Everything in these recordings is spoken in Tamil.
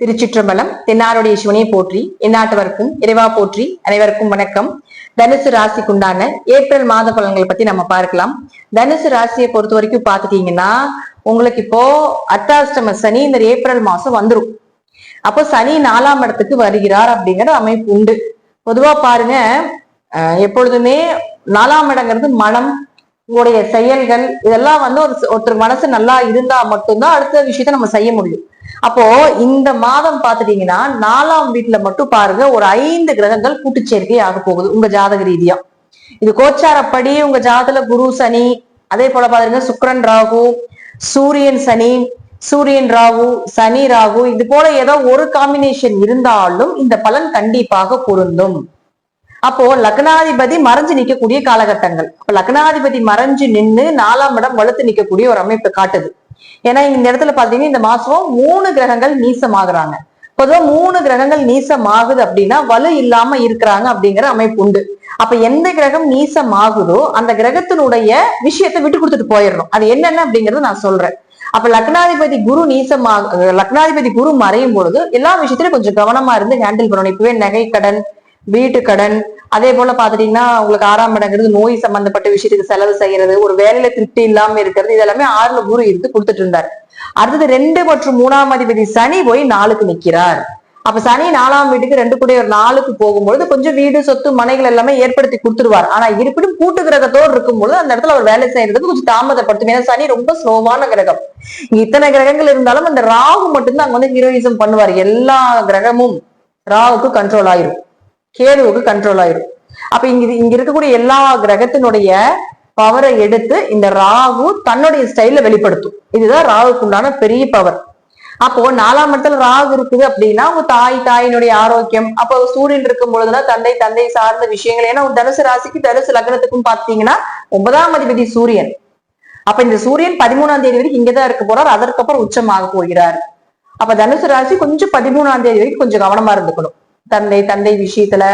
திருச்சிற்றம்பலம் தென்னாருடைய சிவனை போற்றி எந்நாட்டவருக்கும் இறைவா போற்றி அனைவருக்கும் வணக்கம். தனுசு ராசிக்குண்டான ஏப்ரல் மாத பலன்களை பத்தி நம்ம பார்க்கலாம். தனுசு ராசியை பொறுத்த வரைக்கும் பாத்துட்டீங்கன்னா உங்களுக்கு இப்போ அர்த்தாஷ்டம சனி இந்த ஏப்ரல் மாசம் வந்துடும் அப்போ சனி நாலாம் இடத்துக்கு வருகிறார் அப்படிங்கிற அமைப்பு உண்டு. பொதுவா பாருங்க எப்பொழுதுமே நாலாம் இடங்கிறது மனம் உங்களுடைய செயல்கள் இதெல்லாம் வந்து ஒரு ஒருத்தர் மனசு நல்லா இருந்தா மட்டும்தான் அடுத்த விஷயத்த நம்ம செய்ய முடியும். அப்போ இந்த மாதம் பாத்துட்டீங்கன்னா நாலாம் வீட்டுல மட்டும் பாருங்க ஒரு ஐந்து கிரகங்கள் கூட்டுச்சேர்க்கை ஆக போகுது உங்க ஜாதக ரீதியா. இது கோச்சாரப்படி உங்க ஜாதகத்துல குரு சனி அதே போல பாருங்க சுக்கிரன் ராகு சூரியன் சனி சூரியன் ராகு சனி ராகு இது போல ஏதோ ஒரு காம்பினேஷன் இருந்தாலும் இந்த பலன் கண்டிப்பாக பொருந்தும். அப்போ லக்னாதிபதி மறைஞ்சு நிக்கக்கூடிய காலகட்டங்கள். லக்னாதிபதி மறைஞ்சு நின்று நாலாம் இடம் வலுத்து நிக்கக்கூடிய ஒரு அமைப்பு காட்டுது. ஏன்னா இந்த இடத்துல பாத்தீங்கன்னா இந்த மாசம் மூணு கிரகங்கள் நீசமாகறாங்க. பொதுவா மூணு கிரகங்கள் நீசமாகுது அப்படின்னா வலு இல்லாம இருக்கிறாங்க அப்படிங்கிற அமைப்பு உண்டு. அப்ப எந்த கிரகம் நீசமாகுதோ அந்த கிரகத்தினுடைய விஷயத்தை விட்டு கொடுத்துட்டு போயிடணும். அது என்னென்ன அப்படிங்கறத நான் சொல்றேன். அப்ப லக்னாதிபதி குரு நீசமாக லக்னாதிபதி குரு மறையும் பொழுது எல்லா விஷயத்திலும் கொஞ்சம் கவனமா இருந்து ஹேண்டில் பண்ணணும். இப்பவே நகை கடன் வீட்டு கடன் அதே போல பாத்துட்டீங்கன்னா உங்களுக்கு ஆறாம் இடங்கிறது நோய் சம்பந்தப்பட்ட விஷயத்துக்கு செலவு செய்யறது ஒரு வேலையில திருப்தி இல்லாம இருக்கிறது இதெல்லாமே ஆறுல குரு இருந்து கொடுத்துட்டு இருந்தார். அடுத்தது ரெண்டு மற்றும் மூணாம் அதிபதி சனி போய் நாளுக்கு நிக்கிறார். அப்ப சனி நாலாம் வீட்டுக்கு ரெண்டு கூட ஒரு நாளுக்கு போகும்பொழுது கொஞ்சம் வீடு சொத்து மனைகள் எல்லாமே ஏற்படுத்தி கொடுத்துருவார். ஆனா இருப்பினும் கூட்டு கிரகத்தோடு இருக்கும்பொழுது அந்த இடத்துல அவர் வேலை செய்யறதுக்கு கொஞ்சம் தாமதப்படுத்தும். ஏன்னா சனி ரொம்ப ஸ்லோவான கிரகம். இங்க இத்தனை கிரகங்கள் இருந்தாலும் அந்த ராகு மட்டும்தான் அங்க வந்து ஹீரோயிசம் பண்ணுவார். எல்லா கிரகமும் ராகுக்கு கண்ட்ரோல் ஆயிரும். கேதுவுக்கு கண்ட்ரோல் ஆயிரும். அப்ப இங்க இங்க இருக்கக்கூடிய எல்லா கிரகத்தினுடைய பவரை எடுத்து இந்த ராகு தன்னுடைய ஸ்டைல வெளிப்படுத்தும். இதுதான் ராகுக்கு உண்டான பெரிய பவர் அப்போ நாலாம் இடத்துல ராகு இருக்குது அப்படின்னா உங்க தாய் தாயினுடைய ஆரோக்கியம் அப்போ சூரியன் இருக்கும் பொழுதுதான் தந்தை தந்தை சார்ந்த விஷயங்கள். ஏன்னா உங்க தனுசு ராசிக்கு தனுசு லக்னத்துக்கும் பாத்தீங்கன்னா ஒன்பதாம் அதிபதி சூரியன். அப்ப இந்த சூரியன் பதிமூணாம் தேதி வரைக்கும் இங்கதான் இருக்க போறார். அதற்கப்புறம் உச்சமாக போகிறார். அப்ப தனுசு ராசி கொஞ்சம் பதிமூணாம் தேதி வரைக்கும் கொஞ்சம் கவனமா இருந்துக்கணும். தந்தை தந்தை விஷயத்துல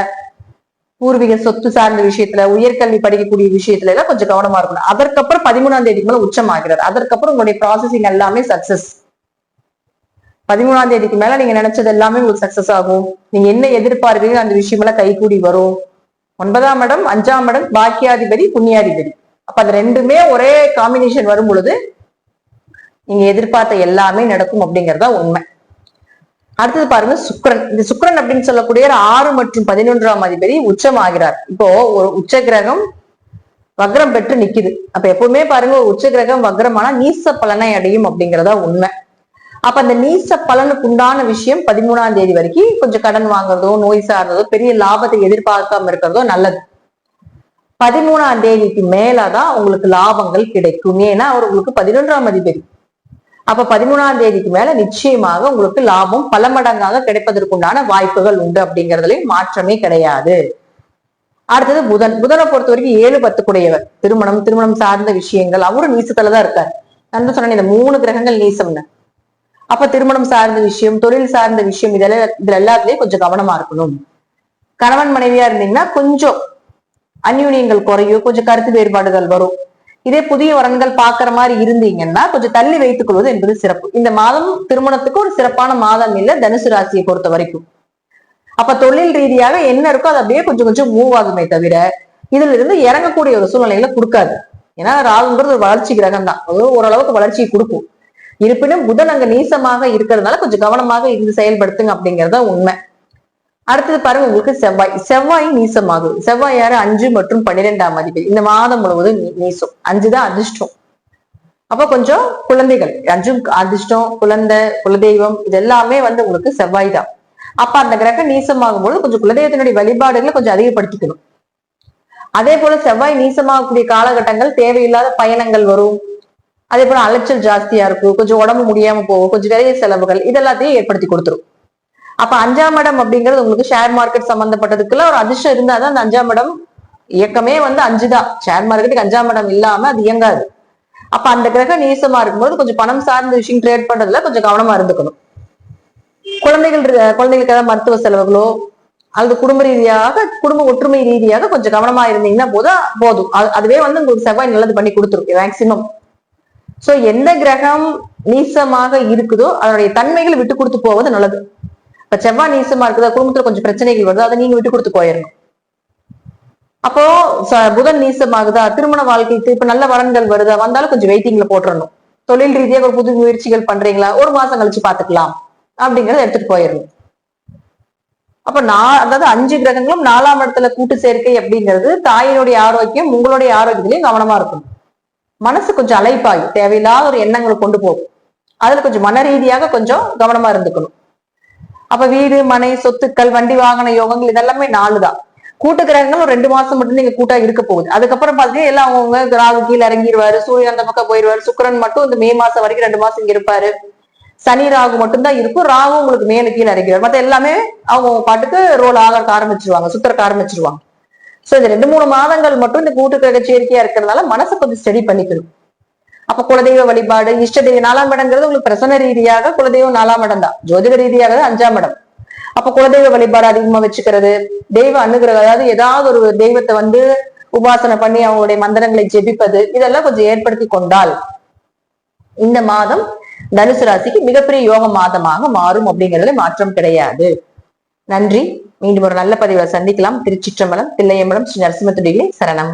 பூர்வீக சொத்து சார்ந்த விஷயத்துல உயர்கல்வி படிக்கக்கூடிய விஷயத்துல எல்லாம் கொஞ்சம் கவனமா இருக்கணும். அதற்கப்புறம் பதிமூணாம் தேதிக்கு மேல உச்சமாகிறது. அதற்கப்புறம் உங்களுடைய ப்ராசஸிங் எல்லாமே சக்சஸ் பதிமூணாம் தேதிக்கு மேல நீங்க நினைச்சது எல்லாமே உங்களுக்கு சக்சஸ் ஆகும். நீங்க என்ன எதிர்பார்ப்பீங்க அந்த விஷயம் எல்லாம் கைகூடி வரும். ஒன்பதாம் இடம் அஞ்சாம் இடம் பாக்கியாதிபதி புண்ணியாதிபதி. அப்ப அது ரெண்டுமே ஒரே காம்பினேஷன் வரும் பொழுது நீங்க எதிர்பார்த்த எல்லாமே நடக்கும் அப்படிங்கறதா உண்மை. அடுத்தது பாருங்க சுக்கரன். இந்த சுக்கரன் அப்படின்னு சொல்லக்கூடிய ஆறு மற்றும் பதினொன்றாம் அதிபதி உச்சமாகிறார். இப்போ ஒரு உச்ச கிரகம் வக்ரம் பெற்று நிக்குது. அப்ப எப்பவுமே பாருங்க ஒரு உச்ச கிரகம் வக்ரமானா நீச பலனை அடையும் அப்படிங்கறதா உண்மை. அப்ப அந்த நீச பலனுக்கு உண்டான விஷயம் பதிமூணாம் தேதி வரைக்கும் கொஞ்சம் கடன் வாங்குறதோ நோய் சார்ந்ததோ பெரிய லாபத்தை எதிர்பார்க்காம இருக்கிறதோ நல்லது. பதிமூணாம் தேதிக்கு மேலதான் உங்களுக்கு லாபங்கள் கிடைக்கும். ஏன்னா அவர் உங்களுக்கு பதினொன்றாம் அதிபதி. அப்ப பதிமூணாம் தேதிக்கு மேல நிச்சயமாக உங்களுக்கு லாபம் பல மடங்காக கிடைப்பதற்குண்டான வாய்ப்புகள் உண்டு அப்படிங்கறதுலயும் மாற்றமே கிடையாது. அடுத்தது புதன். புதனை பொறுத்த வரைக்கும் ஏழு பத்து குடையவர் திருமணம் திருமணம் சார்ந்த விஷயங்கள். அவரும் நீசத்துலதான் இருக்காரு. நான் சொன்ன சொன்னேன் இந்த மூணு கிரகங்கள் நீசம்னு. அப்ப திருமணம் சார்ந்த விஷயம் தொழில் சார்ந்த விஷயம் இதெல்லாம் இதுல எல்லாத்துலயும் கொஞ்சம் கவனமா இருக்கணும். கணவன் மனைவியா இருந்தீங்கன்னா கொஞ்சம் அந்யூனியங்கள் குறையும். கொஞ்சம் கருத்து வேறுபாடுகள் வரும். இதே புதிய வரன்கள் பாக்குற மாதிரி இருந்தீங்கன்னா கொஞ்சம் தள்ளி வைத்துக் கொள்வது என்பது சிறப்பு. இந்த மாதம் திருமணத்துக்கு ஒரு சிறப்பான மாதம் இல்ல தனுசு ராசியை பொறுத்த வரைக்கும். அப்ப தொழில் ரீதியாக என்ன இருக்கோ அது அப்படியே கொஞ்சம் கொஞ்சம் மூவ் ஆகுமே தவிர இதுல இருந்து இறங்கக்கூடிய ஒரு சூழ்நிலைகளை கொடுக்காது. ஏன்னா ராகுங்கிறது ஒரு வளர்ச்சி கிரகம் தான். அதோ ஓரளவுக்கு வளர்ச்சியை கொடுக்கும். இருப்பினும் புதன் அங்க நீசமாக இருக்கிறதுனால கொஞ்சம் கவனமாக இருந்து செயல்படுத்துங்க அப்படிங்கறத உண்மை. அடுத்தது பாருங்க உங்களுக்கு செவ்வாய். செவ்வாய் நீசமாகுது செவ்வாய் யாரு? அஞ்சு மற்றும் பன்னிரெண்டாம் அதிபதி. இந்த மாதம் முழுவதும் நீ- நீசம். அஞ்சு தான் அதிர்ஷ்டம். அப்ப கொஞ்சம் குழந்தைகள். அஞ்சும் அதிர்ஷ்டம் குழந்தை குலதெய்வம் இது எல்லாமே வந்து உங்களுக்கு செவ்வாய் தான். அப்ப அந்த கிரகம் நீசமாகும் போது கொஞ்சம் குலதெய்வத்தினுடைய வழிபாடுகளை கொஞ்சம் அதிகப்படுத்திக்கணும். அதே போல செவ்வாய் நீசமாகக்கூடிய காலகட்டங்கள் தேவையில்லாத பயணங்கள் வரும். அதே போல அலைச்சல் ஜாஸ்தியா இருக்கும். கொஞ்சம் உடம்பு முடியாம போகும். கொஞ்சம் நிறைய செலவுகள் இதெல்லாத்தையும் ஏற்படுத்தி கொடுத்துரும். அப்ப அஞ்சாம் இடம் அப்படிங்கிறது உங்களுக்கு ஷேர் மார்க்கெட் சம்பந்தப்பட்டதுக்குள்ள ஒரு அதிர்ஷ்டம் இருந்தாதான் அந்த அஞ்சாம் இடம் இயக்கமே வந்து அஞ்சுதான் ஷேர் மார்க்கெட்டுக்கு அஞ்சாம் இடம் இல்லாம அது இயங்காது. அப்ப அந்த கிரகம் நீசமா இருக்கும்போது கொஞ்சம் பணம் சார்ந்த விஷயம் ட்ரேட் பண்றதுல கொஞ்சம் கவனமா இருந்துக்கணும். குழந்தைகள் குழந்தைகளுக்கு ஏதாவது மருத்துவ செலவுகளோ அல்லது குடும்ப ரீதியாக குடும்ப ஒற்றுமை ரீதியாக கொஞ்சம் கவனமா இருந்தீங்கன்னா போதும் போதும். அது- அதுவே வந்து உங்களுக்கு செவ்வாய் நல்லது பண்ணி கொடுத்துருக்கு மேக்சிமம் சோ எந்த கிரகம் நீசமாக இருக்குதோ அதனுடைய தன்மைகளை விட்டு கொடுத்து போவது நல்லது. இப்ப செவ்வாய் நீசமா இருக்குதா குடும்பத்துல கொஞ்சம் பிரச்சனைகள் வருது அதை நீங்க விட்டு கொடுத்து போயிடணும் அப்போ ச- புதன் நீசமாகுதா திருமண வாழ்க்கைக்கு இப்ப நல்ல வரன்கள் வருதா வந்தாலும் கொஞ்சம் வெயிட்டிங்ல போட்டுறணும். தொழில் ரீதியாக ஒரு புது முயற்சிகள் பண்றீங்களா ஒரு மாசம் கழிச்சு பாத்துக்கலாம் அப்படிங்கறத எடுத்துட்டு போயிடணும் அப்ப நான் அதாவது அஞ்சு கிரகங்களும் நாலாம் இடத்துல கூட்டு சேர்க்கை அப்படிங்கிறது தாயினுடைய ஆரோக்கியம் உங்களுடைய ஆரோக்கியத்திலையும் கவனமா இருக்கணும். மனசு கொஞ்சம் அலைப்பாயும் தேவையில்லாத ஒரு எண்ணங்களை கொண்டு போகும். அதுல கொஞ்சம் மன ரீதியாக கொஞ்சம் கவனமா இருந்துக்கணும். அப்ப வீடு மனை சொத்துக்கள் வண்டி வாகன யோகங்கள் இதெல்லாமே நாலு தான் கூட்டு கிரகங்கள் ஒரு ரெண்டு மாசம் மட்டும் நீங்க கூட்டா இருக்க போகுது. அதுக்கப்புறம் பாத்தீங்கன்னா எல்லாம் அவங்க ராகு கீழே இறங்கிடுவாரு சூரியன் அந்த பக்கம் போயிடுவாரு சுக்கரன் மட்டும் இந்த மே மாசம் வரைக்கும் ரெண்டு மாசம் இங்க இருப்பாரு. சனி ராகு மட்டும்தான் இருக்கும். ராகு உங்களுக்கு மேல கீழே இறங்கிடுவார் மத்த எல்லாமே அவங்க பாட்டுக்கு ரோல் ஆக ஆரம்பிச்சிருவாங்க. சுத்தரக்க ஆரம்பிச்சிருவாங்க. சோ இந்த ரெண்டு மூணு மாதங்கள் மட்டும் இந்த கூட்டு கிரக சேர்க்கையா இருக்கிறதுனால மனசை கொஞ்சம் ஸ்டடி பண்ணிக்கணும். அப்ப குலதெய்வ வழிபாடு இஷ்ட தெய்வ நாலாம் இடங்கிறது உங்களுக்கு பிரசன ரீதியாக குலதெய்வம் நாலாம் இடம் தான். ஜோதிட ரீதியாக அஞ்சாம் இடம். அப்ப குலதெய்வ வழிபாடு அதிகமா வச்சுக்கிறது தெய்வ அனுகிரகம் அதாவது ஏதாவது ஒரு தெய்வத்தை வந்து உபாசனை பண்ணி அவங்களுடைய மந்திரங்களை ஜெபிப்பது இதெல்லாம் கொஞ்சம் ஏற்படுத்தி கொண்டால் இந்த மாதம் தனுசு ராசிக்கு மிகப்பெரிய யோக மாதமாக மாறும் அப்படிங்கிறதுல மாற்றம் கிடையாது. நன்றி. மீண்டும் ஒரு நல்ல பதிவை சந்திக்கலாம். திருச்சிற்றம்பலம் தில்லையம்பலம் ஸ்ரீ நரசிம்மத்துடிகளே சரணம்.